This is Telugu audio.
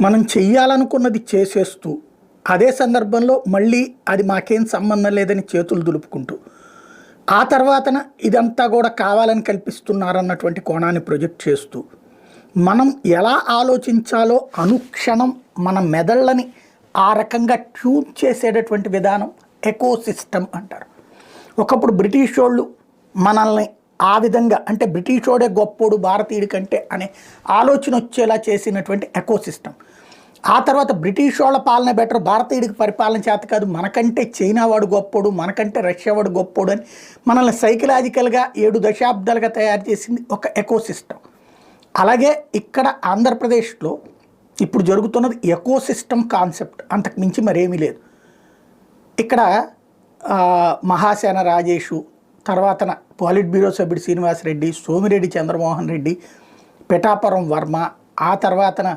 మనం చెయ్యాలనుకున్నది చేసేస్తూ అదే సందర్భంలో మళ్ళీ అది మాకేం సంబంధం లేదని చేతులు దులుపుకుంటూ ఆ తర్వాతన ఇదంతా కూడా కావాలని కల్పిస్తున్నారన్నటువంటి కోణాన్ని ప్రొజెక్ట్ చేస్తూ మనం ఎలా ఆలోచించాలో అనుక్షణం మన మెదళ్ళని ఆ రకంగా ట్యూన్ చేసేటటువంటి విధానం ఎకోసిస్టమ్ అంటారు. ఒకప్పుడు బ్రిటిష్ వాళ్ళు మనల్ని ఆ విధంగా అంటే బ్రిటిషోడే గొప్పోడు భారతీయుడి కంటే అనే ఆలోచన వచ్చేలా చేసినటువంటి ఎకోసిస్టమ్ ఆ తర్వాత బ్రిటిష్ వాళ్ళ పాలన బెటర్ భారతీయుడికి పరిపాలన చేత కాదు మనకంటే చైనా వాడు గొప్పోడు మనకంటే రష్యా వాడు గొప్పోడు అని మనల్ని సైకలాజికల్గా ఏడు దశాబ్దాలుగా తయారు చేసింది ఒక ఎకోసిస్టమ్ అలాగే ఇక్కడ ఆంధ్రప్రదేశ్లో ఇప్పుడు జరుగుతున్నది ఎకోసిస్టమ్ కాన్సెప్ట్ అంతకు మించి మరేమీ లేదు. ఇక్కడ మహాసేన రాజేషు తర్వాతన పాలిట్ బ్యూరో సభ్యుడు శ్రీనివాసరెడ్డి సోమిరెడ్డి చంద్రమోహన్ రెడ్డి పిఠాపురం వర్మ ఆ తర్వాతన